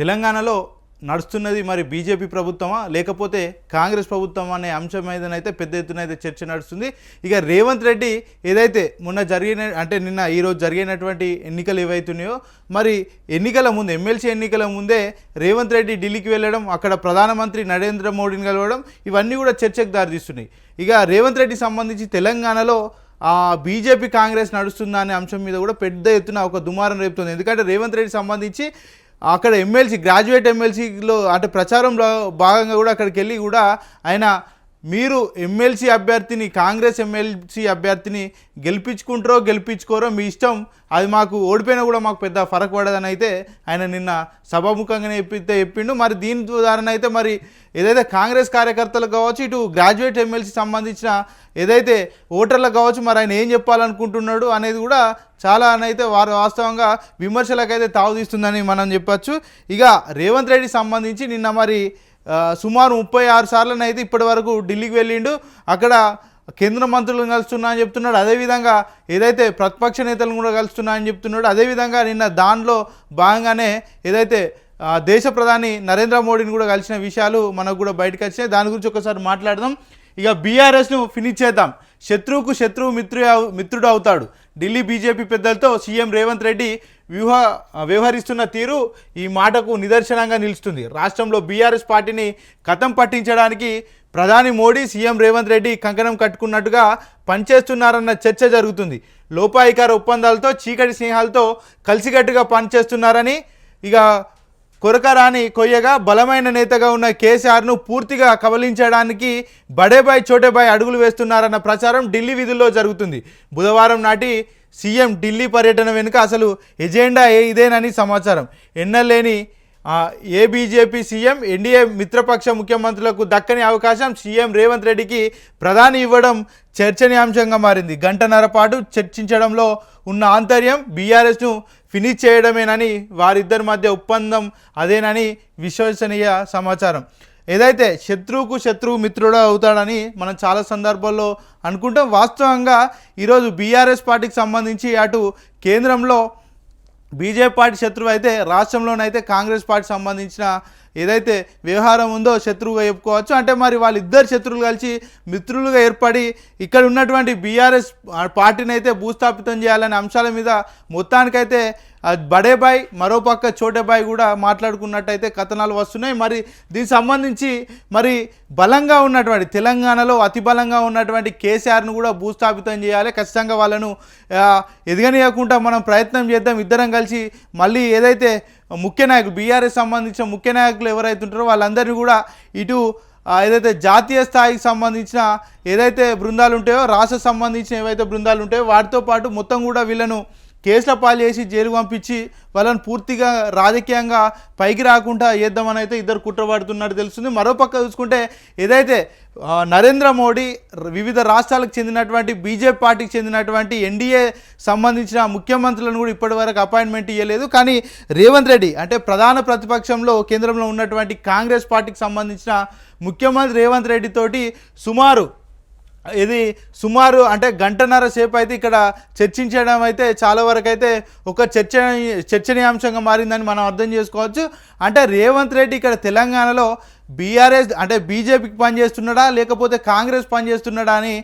తెలంగాణలో నడుస్తున్నది మరి బీజేపీ ప్రభుత్వమా? లేకపోతే కాంగ్రెస్ ప్రభుత్వం అనే అంశం మీదనైతే పెద్ద ఎత్తున అయితే చర్చ నడుస్తుంది. ఇక రేవంత్ రెడ్డి ఏదైతే మొన్న జరిగిన అంటే నిన్న ఈరోజు జరిగినటువంటి ఎన్నికలు ఏవైతున్నాయో మరి ఎన్నికల ముందు ఎమ్మెల్సీ ఎన్నికల ముందే రేవంత్ రెడ్డి ఢిల్లీకి వెళ్ళడం అక్కడ ప్రధానమంత్రి నరేంద్ర మోడీని కలవడం ఇవన్నీ కూడా చర్చకు దారితీస్తున్నాయి. ఇక రేవంత్ రెడ్డి సంబంధించి తెలంగాణలో బీజేపీ కాంగ్రెస్ నడుస్తుందా అనే అంశం మీద కూడా పెద్ద ఎత్తున ఒక దుమారం రేపుతుంది. ఎందుకంటే రేవంత్ రెడ్డి సంబంధించి అక్కడ ఎమ్మెల్సీ గ్రాడ్యుయేట్ ఎమ్మెల్సీలో అంటే ప్రచారంలో భాగంగా కూడా అక్కడికి వెళ్ళి కూడా ఆయన మీరు ఎమ్మెల్సీ అభ్యర్థిని కాంగ్రెస్ ఎమ్మెల్సీ అభ్యర్థిని గెలిపించుకుంటారో గెలిపించుకోరో మీ ఇష్టం. అది మాకు ఓడిపోయినా కూడా మాకు పెద్ద ఫరక్ పడదని అయితే ఆయన నిన్న సభాముఖంగానే చెప్పితే చెప్పిండు. మరి దీని ద్వారా అయితే మరి ఏదైతే కాంగ్రెస్ కార్యకర్తలకు కావచ్చు ఇటు గ్రాడ్యుయేట్ ఎమ్మెల్సీ సంబంధించిన ఏదైతే ఓటర్లకు కావచ్చు మరి ఆయన ఏం చెప్పాలనుకుంటున్నాడు అనేది కూడా చాలా అయితే వారు వాస్తవంగా విమర్శలకైతే తావుదీస్తుందని మనం చెప్పచ్చు. ఇక రేవంత్ రెడ్డి సంబంధించి నిన్న మరి సుమారు ముప్పై ఆరు సార్లనైతే ఇప్పటి వరకు ఢిల్లీకి వెళ్ళిండు. అక్కడ కేంద్ర మంత్రులను కలుస్తున్నా అని చెప్తున్నాడు. అదేవిధంగా ఏదైతే ప్రతిపక్ష నేతలను కూడా కలుస్తున్నా అని చెప్తున్నాడు. అదేవిధంగా నిన్న దానిలో భాగంగానే ఏదైతే దేశ ప్రధాని నరేంద్ర మోడీని కూడా కలిసిన విషయాలు మనకు కూడా బయటకు వచ్చినాయి. దాని గురించి ఒకసారి మాట్లాడదాం. ఇక బీఆర్ఎస్ను ఫినిష్ చేద్దాం. శత్రువుకు శత్రువు మిత్రు మిత్రుడు అవుతాడు. ఢిల్లీ బీజేపీ పెద్దలతో సీఎం రేవంత్ రెడ్డి వ్యూహ వ్యవహరిస్తున్న తీరు ఈ మాటకు నిదర్శనంగా నిలుస్తుంది. రాష్ట్రంలో బీఆర్ఎస్ పార్టీని కథం పట్టించడానికి ప్రధాని మోడీ సీఎం రేవంత్ రెడ్డి కంకణం కట్టుకున్నట్టుగా పనిచేస్తున్నారన్న చర్చ జరుగుతుంది. లోపాయికార ఒప్పందాలతో చీకటి స్నేహాలతో కలిసికట్టుగా పనిచేస్తున్నారని ఇక కొరకరాని కొయ్యగా బలమైన నేతగా ఉన్న కేసీఆర్ను పూర్తిగా కబలించడానికి బడేబాయ్ చోటేబాయ్ అడుగులు వేస్తున్నారన్న ప్రచారం ఢిల్లీ విధుల్లో జరుగుతుంది. బుధవారం నాటి సీఎం ఢిల్లీ పర్యటన వెనుక అసలు ఎజెండా ఏ ఇదేనని సమాచారం. ఎన్నలేని ఏ బీజేపీ సీఎం ఎన్డీఏ మిత్రపక్ష ముఖ్యమంత్రులకు దక్కని అవకాశం సీఎం రేవంత్ రెడ్డికి ప్రధాని ఇవ్వడం చర్చనీయాంశంగా మారింది. గంటన్నర పాటు చర్చించడంలో ఉన్న ఆంతర్యం బీఆర్ఎస్ను ఫినిష్ చేయడమేనని వారిద్దరి మధ్య ఒప్పందం అదేనని విశ్వసనీయ సమాచారం. ఏదైతే శత్రువుకు శత్రువు మిత్రుడు అవుతాడని మనం చాలా సందర్భాల్లో అనుకుంటాం. వాస్తవంగా ఈరోజు బీఆర్ఎస్ పార్టీకి సంబంధించి అటు కేంద్రంలో బీజేపీ పార్టీ శత్రువు అయితే రాష్ట్రంలోనైతే కాంగ్రెస్ పార్టీ సంబంధించిన ఏదైతే వ్యవహారం ఉందో శత్రువుగా చెప్పుకోవచ్చు. అంటే మరి వాళ్ళిద్దరు శత్రువులు కలిసి మిత్రులుగా ఏర్పడి ఇక్కడ ఉన్నటువంటి బీఆర్ఎస్ పార్టీని అయితే భూస్థాపితం చేయాలనే అంశాల మీద మొత్తానికైతే బడేబాయ్ మరోపక్క చోటేబాయ్ కూడా మాట్లాడుకున్నట్టయితే కథనాలు వస్తున్నాయి. మరి దీనికి సంబంధించి మరి బలంగా ఉన్నటువంటి తెలంగాణలో అతి బలంగా ఉన్నటువంటి కేసీఆర్ను కూడా భూస్థాపితం చేయాలి. ఖచ్చితంగా వాళ్ళను ఆ, ఎదగనీయకుండా మనం ప్రయత్నం చేద్దాం. ఇద్దరం కలిసి మళ్ళీ ఏదైతే ముఖ్య నాయకులు బీఆర్ఎస్ సంబంధించిన ముఖ్య నాయకులు ఎవరైతే ఉంటారో వాళ్ళందరినీ కూడా ఇటు ఏదైతే జాతీయ స్థాయికి సంబంధించిన ఏదైతే బృందాలు ఉంటాయో రాష్ట్ర సంబంధించిన ఏవైతే బృందాలు ఉంటాయో వాటితో పాటు మొత్తం కూడా వీళ్ళను కేసుల పాలు చేసి జైలు పంపించి వాళ్ళని పూర్తిగా రాజకీయంగా పైకి రాకుండా చేద్దామని అయితే ఇద్దరు కుట్రపడుతున్నట్టు తెలుస్తుంది. మరోపక్క చూసుకుంటే ఏదైతే నరేంద్ర మోడీ వివిధ రాష్ట్రాలకు చెందినటువంటి బీజేపీ పార్టీకి చెందినటువంటి ఎన్డీఏ సంబంధించిన ముఖ్యమంత్రులను కూడా ఇప్పటివరకు అపాయింట్మెంట్ ఇవ్వలేదు కానీ రేవంత్ రెడ్డి అంటే ప్రధాన ప్రతిపక్షంలో కేంద్రంలో ఉన్నటువంటి కాంగ్రెస్ పార్టీకి సంబంధించిన ముఖ్యమంత్రి రేవంత్ రెడ్డి తోటి సుమారు ఇది సుమారు అంటే గంటన్నర సేపు అయితే ఇక్కడ చర్చించడం అయితే చాలా వరకు అయితే ఒక చర్చ చర్చనీయాంశంగా మారిందని మనం అర్థం చేసుకోవచ్చు. అంటే రేవంత్ రెడ్డి ఇక్కడ తెలంగాణలో బీఆర్ఎస్ అంటే బీజేపీకి పనిచేస్తున్నాడా? లేకపోతే కాంగ్రెస్ పనిచేస్తున్నాడా అని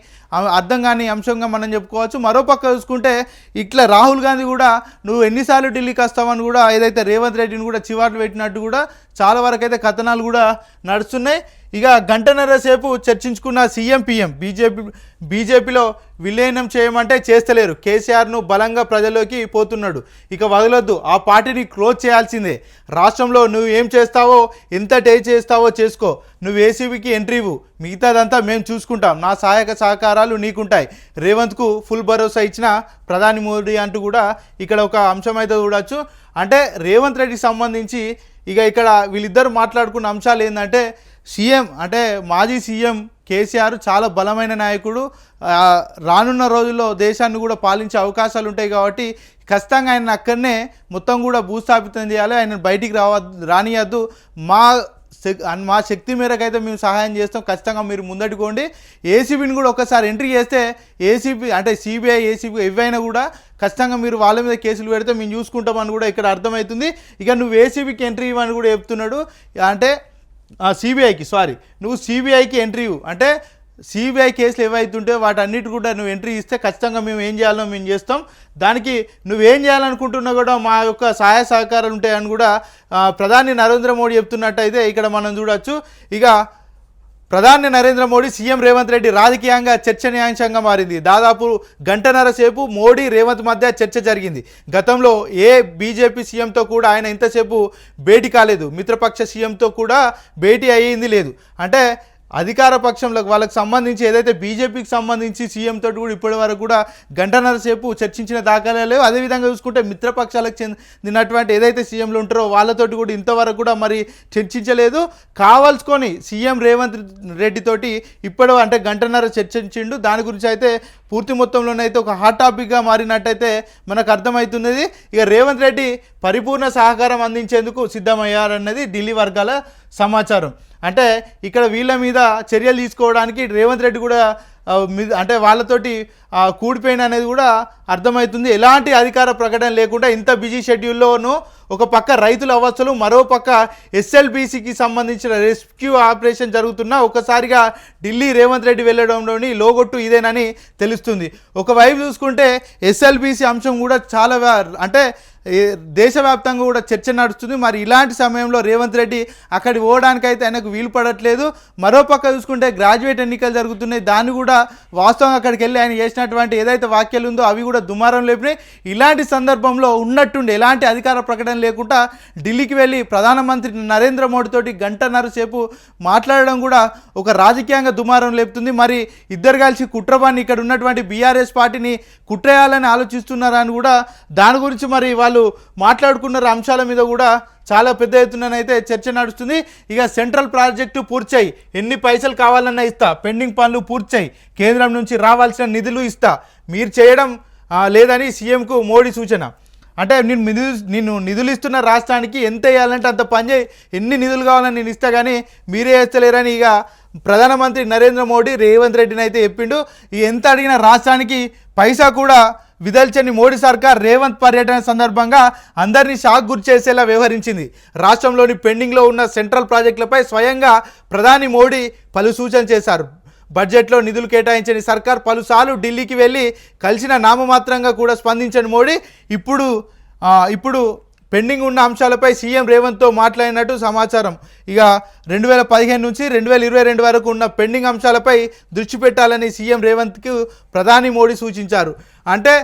అర్థం కాని అంశంగా మనం చెప్పుకోవచ్చు. మరోపక్క చూసుకుంటే ఇట్లా రాహుల్ గాంధీ కూడా నువ్వు ఎన్నిసార్లు ఢిల్లీకి వస్తావని కూడా ఏదైతే రేవంత్ రెడ్డిని కూడా చివాట్లు పెట్టినట్టు కూడా చాలా వరకు అయితే కథనాలు కూడా నడుస్తున్నాయి. ఇక గంటన్నర సేపు చర్చించుకున్న సీఎం పీఎం బీజేపీ బీజేపీలో విలీనం చేయమంటే చేస్తలేరు. కేసీఆర్ను బలంగా ప్రజల్లోకి పోతున్నాడు. ఇక వదలొద్దు. ఆ పార్టీని క్లోజ్ చేయాల్సిందే. రాష్ట్రంలో నువ్వు ఏం చేస్తావో ఎంత టే చేస్తావో చేసుకో. నువ్వు ఏసీబీకి ఎంట్రీ ఇవ్వు. మిగతాదంతా మేము చూసుకుంటాం. నా సహాయక సహకారాలు నీకుంటాయి. రేవంత్కు ఫుల్ భరోసా ఇచ్చిన ప్రధాని మోడీ అంటూ కూడా ఇక్కడ ఒక అంశం అయితే చూడొచ్చు. అంటే రేవంత్ రెడ్డికి సంబంధించి ఇక ఇక్కడ వీళ్ళిద్దరు మాట్లాడుకున్న అంశాలు ఏంటంటే సీఎం అంటే మాజీ సీఎం కేసీఆర్ చాలా బలమైన నాయకుడు. రానున్న రోజుల్లో దేశాన్ని కూడా పాలించే అవకాశాలు ఉంటాయి కాబట్టి ఖచ్చితంగా ఆయన అక్కడనే మొత్తం కూడా భూస్థాపితం చేయాలి. ఆయన బయటికి రావ రానియద్దు. మా శక్- మా శక్తి మేరకు అయితే మేము సహాయం చేస్తాం. ఖచ్చితంగా మీరు ముందటికోండి ఏసీబీని కూడా ఒకసారి ఎంట్రీ చేస్తే ఏసీబీ అంటే సిబిఐ ఏసీబీ ఏవైనా కూడా ఖచ్చితంగా మీరు వాళ్ళ మీద కేసులు పెడితే మేము చూసుకుంటామని కూడా ఇక్కడ అర్థమవుతుంది. ఇక నువ్వు ఏసీబీకి ఎంట్రీ ఇవ్వని కూడా చెప్తున్నాడు. అంటే సిబిఐకి సారీ నువ్వు సిబిఐకి ఎంట్రీ అంటే సిబిఐ కేసులు ఏవైతుంటే వాటన్నిటి కూడా నువ్వు ఎంట్రీ ఇస్తే ఖచ్చితంగా మేము ఏం చేయాలో మేము చేస్తాం. దానికి నువ్వేం చేయాలనుకుంటున్నా కూడా మా యొక్క సహాయ సహకారాలు ఉంటాయని కూడా ప్రధాని నరేంద్ర మోడీ చెప్తున్నట్టయితే ఇక్కడ మనం చూడొచ్చు. ఇక ప్రధాని నరేంద్ర మోడీ సీఎం రేవంత్ రెడ్డి రాజకీయంగా చర్చనీయాంశంగా మారింది. దాదాపు గంటన్నర సేపు మోడీ రేవంత్ మధ్య చర్చ జరిగింది. గతంలో ఏ బీజేపీ సీఎంతో కూడా ఆయన ఇంతసేపు భేటీ కాలేదు. మిత్రపక్ష సీఎంతో కూడా భేటీ అయ్యింది లేదు. అంటే అధికార పక్షంలో వాళ్ళకి సంబంధించి ఏదైతే బీజేపీకి సంబంధించి సీఎం తోటి కూడా ఇప్పటి వరకు కూడా గంటన్నర సేపు చర్చించిన దాఖలా లేవు. అదేవిధంగా చూసుకుంటే మిత్రపక్షాలకు చెందినటువంటి ఏదైతే సీఎంలు ఉంటారో వాళ్ళతోటి కూడా ఇంతవరకు కూడా మరి చర్చించలేదు. కావాల్సుకొని సీఎం రేవంత్ రెడ్డితోటి ఇప్పుడు అంటే గంటన్నర చర్చించిండు. దాని గురించి అయితే పూర్తి మొత్తంలోనైతే ఒక హాట్ టాపిక్గా మారినట్టయితే మనకు అర్థమవుతున్నది. ఇక రేవంత్ రెడ్డి పరిపూర్ణ సహకారం అందించేందుకు సిద్ధమయ్యారన్నది ఢిల్లీ వర్గాల సమాచారం. అంటే ఇక్కడ వీళ్ళ మీద చర్యలు తీసుకోవడానికి రేవంత్ రెడ్డి కూడా మీ- అంటే వాళ్ళతోటి కూడిపోయిన అనేది కూడా అర్థమవుతుంది. ఎలాంటి అధికార ప్రకటన లేకుండా ఇంత బిజీ షెడ్యూల్లోనూ ఒక పక్క రైతుల అవస్థలు మరో పక్క ఎస్ఎల్బీసీకి సంబంధించిన రెస్క్యూ ఆపరేషన్ జరుగుతున్నా ఒకసారిగా ఢిల్లీ రేవంత్ రెడ్డి వెళ్ళడంలోని లోగొట్టు ఇదేనని తెలుస్తుంది. ఒకవైపు చూసుకుంటే ఎస్ఎల్బీసీ అంశం కూడా చాలా అంటే దేశవ్యాప్తంగా కూడా చర్చ నడుస్తుంది. మరి ఇలాంటి సమయంలో రేవంత్ రెడ్డి అక్కడి పోవడానికి అయితే ఆయనకు వీలు పడట్లేదు. మరో పక్క చూసుకుంటే గ్రాడ్యుయేట్ ఎన్నికలు జరుగుతున్నాయి. దాన్ని కూడా వాస్తవంగా అక్కడికి వెళ్ళి ఆయన చేసినటువంటి ఏదైతే వాక్యాలు ఉందో అవి కూడా దుమారం లేపినాయి. ఇలాంటి సందర్భంలో ఉన్నట్టుండి ఎలాంటి అధికార ప్రకటన లేకుండా ఢిల్లీకి వెళ్ళి ప్రధానమంత్రి నరేంద్ర మోడీతోటి గంటన్నర సేపు మాట్లాడడం కూడా ఒక రాజకీయంగా దుమారం లేపుతుంది. మరి ఇద్దరు కలిసి కుట్రబాన్ని ఇక్కడ ఉన్నటువంటి బీఆర్ఎస్ పార్టీని కుట్రేయాలని ఆలోచిస్తున్నారని కూడా దాని గురించి మరి వాళ్ళు మాట్లాడుకున్న అంశాల మీద కూడా చాలా పెద్ద ఎత్తునైతే చర్చ నడుస్తుంది. ఇక సెంట్రల్ ప్రాజెక్టు పూర్తయి ఎన్ని పైసలు కావాలన్నా ఇస్తా. పెండింగ్ పనులు పూర్తయి కేంద్రం నుంచి రావాల్సిన నిధులు ఇస్తా. మీరు చేయడం లేదని సీఎంకు మోడీ సూచన. అంటే నేను నిధులు నేను నిధులు ఇస్తున్న రాష్ట్రానికి ఎంత వేయాలంటే అంత పని చేయి. ఎన్ని నిధులు కావాలని నేను ఇస్తా కానీ మీరే వేస్తలేరని ఇక ప్రధానమంత్రి నరేంద్ర మోడీ రేవంత్ రెడ్డిని అయితే చెప్పిండు. ఎంత అడిగిన రాష్ట్రానికి పైసా కూడా విదల్చని మోడీ సర్కార్ రేవంత్ పర్యటన సందర్భంగా అందరినీ షాక్ గురి చేసేలా వ్యవహరించింది. రాష్ట్రంలోని పెండింగ్లో ఉన్న సెంట్రల్ ప్రాజెక్టులపై స్వయంగా ప్రధాని మోడీ పలు సూచన చేశారు. బడ్జెట్లో నిధులు కేటాయించని సర్కార్ పలుసార్లు ఢిల్లీకి వెళ్ళి కలిసిన నామమాత్రంగా కూడా స్పందించని మోడీ ఇప్పుడు ఇప్పుడు పెండింగ్ ఉన్న అంశాలపై సీఎం రేవంత్తో మాట్లాడినట్టు సమాచారం. ఇక రెండు వేల పదిహేను నుంచి రెండు వేల ఇరవై రెండు వరకు ఉన్న పెండింగ్ అంశాలపై దృష్టి పెట్టాలని సీఎం రేవంత్కు ప్రధాని మోడీ సూచించారు. అంటే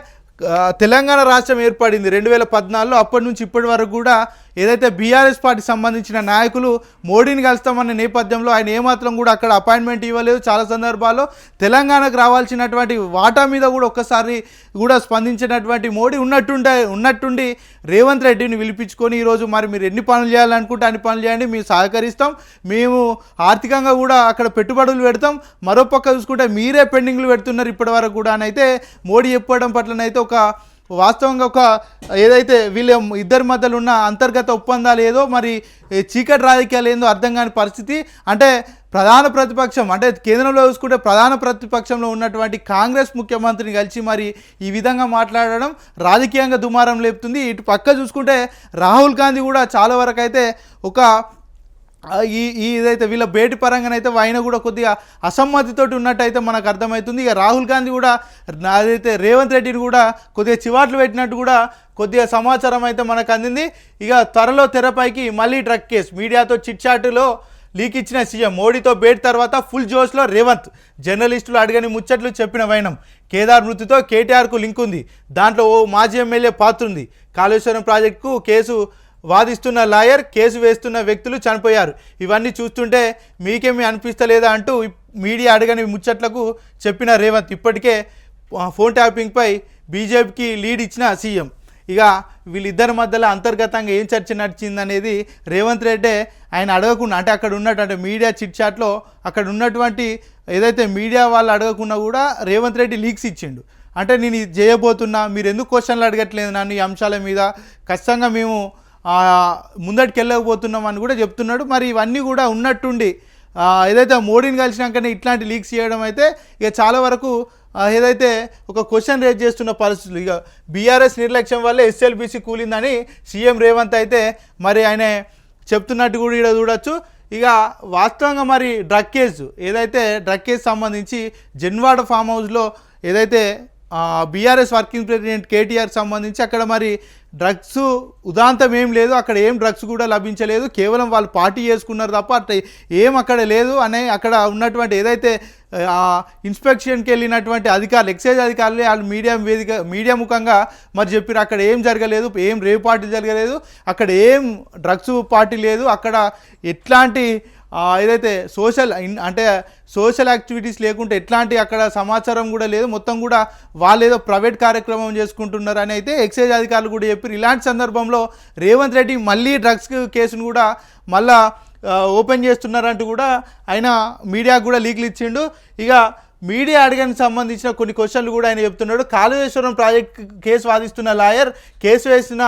తెలంగాణ రాష్ట్రం ఏర్పడింది రెండు వేల పద్నాలుగులో అప్పటి నుంచి ఇప్పటి వరకు కూడా ఏదైతే బీఆర్ఎస్ పార్టీ సంబంధించిన నాయకులు మోడీని కలుస్తామన్న నేపథ్యంలో ఆయన ఏమాత్రం కూడా అక్కడ అపాయింట్మెంట్ ఇవ్వలేదు. చాలా సందర్భాల్లో తెలంగాణకు రావాల్సినటువంటి వాటా మీద కూడా ఒక్కసారి కూడా స్పందించినటువంటి మోడీ ఉన్నట్టుండే ఉన్నట్టుండి రేవంత్ రెడ్డిని పిలిపించుకొని ఈరోజు మరి మీరు ఎన్ని పనులు చేయాలనుకుంటే అన్ని పనులు చేయండి మేము సహకరిస్తాం. మేము ఆర్థికంగా కూడా అక్కడ పెట్టుబడులు పెడతాం. మరోపక్క చూసుకుంటే మీరే పెండింగ్లు పెడుతున్నారు ఇప్పటి వరకు కూడా. అని అయితే మోడీ చెప్పడం పట్లనైతే ఒక వాస్తవంగా ఒక ఏదైతే వీళ్ళ ఇద్దరి మధ్యలో ఉన్న అంతర్గత ఒప్పందాలు ఏదో మరి చీకటి రాజకీయాలు ఏందో అర్థం కాని పరిస్థితి. అంటే ప్రధాన ప్రతిపక్షం అంటే కేంద్రంలో చూసుకుంటే ప్రధాన ప్రతిపక్షంలో ఉన్నటువంటి కాంగ్రెస్ ముఖ్యమంత్రిని కలిసి మరి ఈ విధంగా మాట్లాడడం రాజకీయంగా దుమారం లేపుతుంది. ఇటు పక్క చూసుకుంటే రాహుల్ గాంధీ కూడా చాలా వరకు అయితే ఒక ఈ ఈ ఇదైతే వీళ్ళ భేటీ పరంగానైతే ఆయన కూడా కొద్దిగా అసమ్మతితోటి ఉన్నట్టయితే మనకు అర్థమవుతుంది. ఇక రాహుల్ గాంధీ కూడా అదైతే రేవంత్ రెడ్డిని కూడా కొద్దిగా చివాట్లు పెట్టినట్టు కూడా కొద్దిగా సమాచారం అయితే మనకు అందింది. ఇక త్వరలో తెరపైకి మళ్ళీ డ్రగ్ కేసు. మీడియాతో చిట్చాటులో లీక్ ఇచ్చిన సీఎం మోడీతో భేటీ తర్వాత ఫుల్ జోష్లో రేవంత్. జర్నలిస్టులు అడగని ముచ్చట్లు చెప్పిన వైనం. కేదార్ మృతితో కేటీఆర్కు లింక్ ఉంది. దాంట్లో ఓ మాజీ ఎమ్మెల్యే పాత్ర ఉంది కాళేశ్వరం ప్రాజెక్టుకు కేసు వాదిస్తున్న లాయర్ కేసు వేస్తున్న వ్యక్తులు చనిపోయారు. ఇవన్నీ చూస్తుంటే మీకేమీ అనిపిస్తలేదా అంటూ మీడియా అడగని ముచ్చట్లకు చెప్పిన రేవంత్ ఇప్పటికే ఫోన్ ట్యాపింగ్పై బీజేపీకి లీడ్ ఇచ్చిన సీఎం. ఇక వీళ్ళిద్దరి మధ్యలో అంతర్గతంగా ఏం చర్చ నడిచిందనేది రేవంత్ రెడ్డే ఆయన అడగకుండా అంటే అక్కడ ఉన్నటువంటి అంటే మీడియా చిట్ చాట్లో అక్కడ ఉన్నటువంటి ఏదైతే మీడియా వాళ్ళు అడగకుండా కూడా రేవంత్ రెడ్డి లీక్స్ ఇచ్చిండు. అంటే నేను ఇది చేయబోతున్నా మీరు ఎందుకు క్వశ్చన్లు అడగట్లేదు నన్ను ఈ అంశాల మీద? ఖచ్చితంగా మేము ముందటికెళ్ళకపోతున్నాం ముందటికి వెళ్ళకపోతున్నాం అని కూడా చెప్తున్నాడు. మరి ఇవన్నీ కూడా ఉన్నట్టుండి ఏదైతే మోడీని కలిసినాకనే ఇట్లాంటి లీక్స్ చేయడం అయితే ఇక చాలా వరకు ఏదైతే ఒక క్వశ్చన్ రేజ్ చేస్తున్న పరిస్థితులు ఇక బీఆర్ఎస్ నిర్లక్ష్యం వల్ల ఎస్ఎల్బీసీ కూలిందని సీఎం రేవంత్ అయితే మరి ఆయన చెప్తున్నట్టు కూడా ఇక్కడ చూడొచ్చు. ఇక వాస్తవంగా మరి డ్రగ్ కేసు ఏదైతే డ్రగ్ కేసు సంబంధించి జన్వాడ ఫామ్ హౌస్లో ఏదైతే బీఆర్ఎస్ వర్కింగ్ ప్రెసిడెంట్ కేటీఆర్ సంబంధించి అక్కడ మరి డ్రగ్స్ ఉదాంతం ఏం లేదు అక్కడ ఏం డ్రగ్స్ కూడా లభించలేదు కేవలం వాళ్ళు పార్టీ చేసుకున్నారు తప్ప అట్లా ఏం అక్కడ లేదు అనే అక్కడ ఉన్నటువంటి ఏదైతే ఆ ఇన్స్పెక్షన్కి వెళ్ళినటువంటి అధికారులు ఎక్సైజ్ అధికారులు వాళ్ళు మీడియా వేదిక మీడియా ముఖంగా మరి చెప్పారు అక్కడ ఏం జరగలేదు ఏం రేవ్ పార్టీ జరగలేదు అక్కడ ఏం డ్రగ్స్ పార్టీ లేదు అక్కడ ఎట్లాంటి ఏదైతే సోషల్ అంటే సోషల్ యాక్టివిటీస్ లేకుంటే ఎట్లాంటి అక్కడ సమాచారం కూడా లేదు. మొత్తం కూడా వాళ్ళు ఏదో ప్రైవేట్ కార్యక్రమం చేసుకుంటున్నారు అని అయితే ఎక్సైజ్ అధికారులు కూడా చెప్పారు. ఇలాంటి సందర్భంలో రేవంత్ రెడ్డి మళ్ళీ డ్రగ్స్ కేసును కూడా మళ్ళా ఓపెన్ చేస్తున్నారంటూ కూడా ఆయన మీడియాకు కూడా లీకులు ఇచ్చిండు. ఇక మీడియా అడిగానికి సంబంధించిన కొన్ని క్వశ్చన్లు కూడా ఆయన చెప్తున్నాడు. కాళేశ్వరం ప్రాజెక్ట్ కేసు వాదిస్తున్న లాయర్ కేసు వేసిన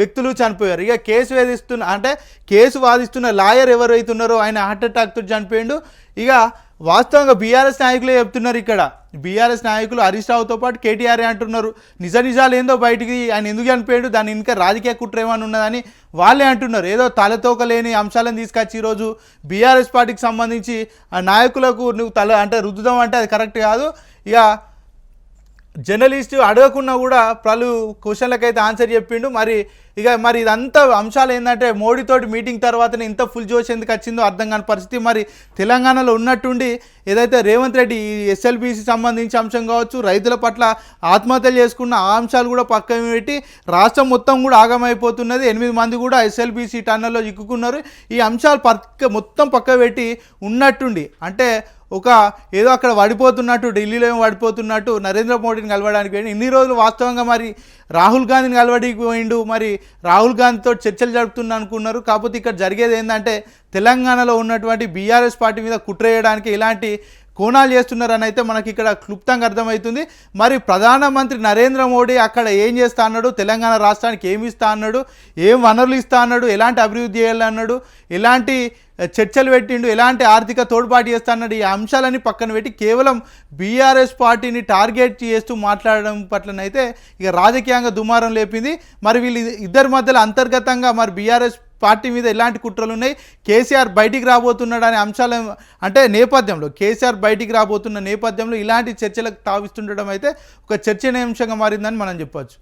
వ్యక్తులు చనిపోయారు. ఇక కేసు వేధిస్తున్న అంటే కేసు వాదిస్తున్న లాయర్ ఎవరైతున్నారో ఆయన హార్ట్ అటాక్తో చనిపోయిండు. ఇక వాస్తవంగా బీఆర్ఎస్ నాయకులే చెప్తున్నారు ఇక్కడ. బీఆర్ఎస్ నాయకులు హరీష్ రావుతో పాటు కేటీఆర్ అంటున్నారు. నిజ నిజాలు ఏందో బయటికి ఆయన ఎందుకు చనిపోయాడు? దాని ఇంకా రాజకీయ కుట్ర ఏమైనా ఉన్నదని వాళ్ళే అంటున్నారు. ఏదో తలతోక లేని అంశాలను తీసుకొచ్చి ఈరోజు బీఆర్ఎస్ పార్టీకి సంబంధించి ఆ నాయకులకు నువ్వు తల అంటే రుద్దుదాం అంటే అది కరెక్ట్ కాదు. ఇక జర్నలిస్ట్ అడగకుండా కూడా పలు క్వశ్చన్లకైతే ఆన్సర్ చెప్పిండు. మరి ఇక మరి ఇదంతా అంశాలు ఏంటంటే మోడీతోటి మీటింగ్ తర్వాతనే ఇంత ఫుల్ జోష్ ఎందుకు వచ్చిందో అర్థం కాని పరిస్థితి. మరి తెలంగాణలో ఉన్నట్టుండి ఏదైతే రేవంత్ రెడ్డి ఈ ఎస్ఎల్బీసీ సంబంధించి అంశం కావచ్చు రైతుల పట్ల ఆత్మహత్యలు చేసుకున్న ఆ అంశాలు కూడా పక్కన పెట్టి రాష్ట్రం మొత్తం కూడా ఆగమైపోతున్నది. ఎనిమిది మంది కూడా ఎస్ఎల్బీసీ టన్నల్లో చిక్కుకున్నారు. ఈ అంశాలు పక్క మొత్తం పక్క పెట్టి ఉన్నట్టుండి. అంటే ఒక ఏదో అక్కడ పడిపోతున్నట్టు ఢిల్లీలో ఏమో పడిపోతున్నట్టు నరేంద్ర మోడీని కలవడానికి పోయిండు. ఇన్ని రోజులు వాస్తవంగా మరి రాహుల్ గాంధీని కలవడానికి పోయిండు. మరి రాహుల్ గాంధీతో చర్చలు జరుపుతున్నా అనుకున్నారు. కాకపోతే ఇక్కడ జరిగేది ఏంటంటే తెలంగాణలో ఉన్నటువంటి బీఆర్ఎస్ పార్టీ మీద కుట్ర చేయడానికి ఇలాంటి కోణాలు చేస్తున్నారని అయితే మనకి ఇక్కడ క్లుప్తంగా అర్థమవుతుంది. మరి ప్రధానమంత్రి నరేంద్ర మోడీ అక్కడ ఏం చేస్తా అన్నాడు? తెలంగాణ రాష్ట్రానికి ఏమి ఇస్తా అన్నాడు? ఏం వనరులు ఇస్తా అన్నాడు? ఎలాంటి అభివృద్ధి చేయాలన్నాడు ఎలాంటి చర్చలు పెట్టిండు? ఎలాంటి ఆర్థిక తోడ్పాటు చేస్తా అన్నాడు? ఈ అంశాలని పక్కన పెట్టి కేవలం బీఆర్ఎస్ పార్టీని టార్గెట్ చేస్తూ మాట్లాడడం పట్లనైతే ఇక రాజకీయంగా దుమారం లేపింది. మరి వీళ్ళు ఇద్దరి మధ్యలో అంతర్గతంగా మరి బీఆర్ఎస్ పార్టీ మీద ఎలాంటి కుట్రలు ఉన్నాయి? కేసీఆర్ బయటికి రాబోతున్నాడు అనే అంశాలు అంటే నేపథ్యంలో కేసీఆర్ బయటికి రాబోతున్న నేపథ్యంలో ఇలాంటి చర్చలకు తావిస్తుండడం అయితే ఒక చర్చనీయాంశంగా మారిందని మనం చెప్పొచ్చు.